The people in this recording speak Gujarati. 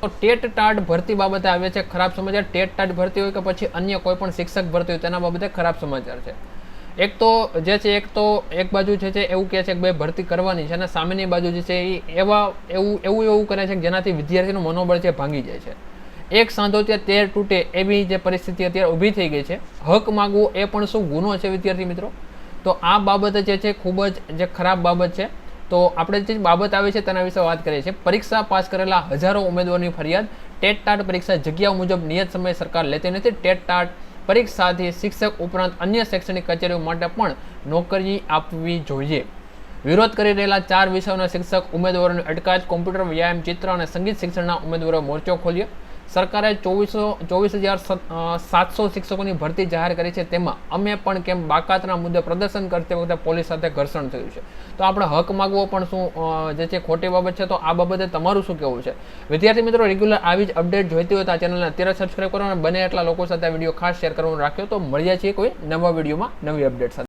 તો ટેટ ટાટ ભરતી બાબતે આવે છે ખરાબ સમાચાર. ટેટ ટાટ ભરતી હોય કે પછી અન્ય કોઈ પણ શિક્ષક ભરતી હોય તેના બાબતે ખરાબ સમાચાર છે. એક તો જે છે, એક તો એક બાજુ જે છે એવું કહે છે કે ભાઈ ભરતી કરવાની છે અને સામેની બાજુ જે છે એ એવા એવું એવું એવું કરે છે કે જેનાથી વિદ્યાર્થીનું મનોબળ છે ભાંગી જાય છે. એક સાંધો ત્યાં તેર તૂટે એવી જે પરિસ્થિતિ અત્યારે ઊભી થઈ ગઈ છે. હક માગવો એ પણ શું ગુનો છે વિદ્યાર્થી મિત્રો? તો આ બાબત જે છે ખૂબ જ, જે ખરાબ બાબત છે. તો આપણે જે બાબત આવે છે તેના વિશે વાત કરીએ છીએ. પરીક્ષા પાસ કરેલા હજારો ઉમેદવારોની ફરિયાદ, ટેટ ટાટ પરીક્ષા જગ્યાઓ મુજબ નિયત સમયે સરકાર લેતી નથી. ટેટ ટાટ પરીક્ષાથી શિક્ષક ઉપરાંત અન્ય શૈક્ષણિક કચેરીઓ માટે પણ નોકરી આપવી જોઈએ. વિરોધ કરી રહેલા ચાર વિષયોના શિક્ષક ઉમેદવારોની અટકાયત, કોમ્પ્યુટર, વ્યાયામ, ચિત્ર અને સંગીત શિક્ષણના ઉમેદવારો મોરચો ખોલ્યો. સરકારે ચોવીસો ચોવીસ હજાર સાતસો શિક્ષકોની ભરતી જાહેર કરી છે. તેમાં અમે પણ કેમ બાકાતના મુદ્દે પ્રદર્શન કરતી વખતે પોલીસ સાથે ઘર્ષણ થયું છે. તો આપણે હક માગવો પણ શું જે છે ખોટી બાબત છે? તો આ બાબતે તમારું શું કહેવું છે? વિદ્યાર્થી મિત્રો રેગ્યુલર આવી જ અપડેટ જોઈતી હોય તો આ ચેનલને અત્યારે સબસ્ક્રાઈબ કરો અને બને એટલા લોકો સાથે આ વીડિયો ખાસ શેર કરવાનું રાખ્યો. તો મળીએ છીએ કોઈ નવા વિડીયોમાં નવી અપડેટ સાથે.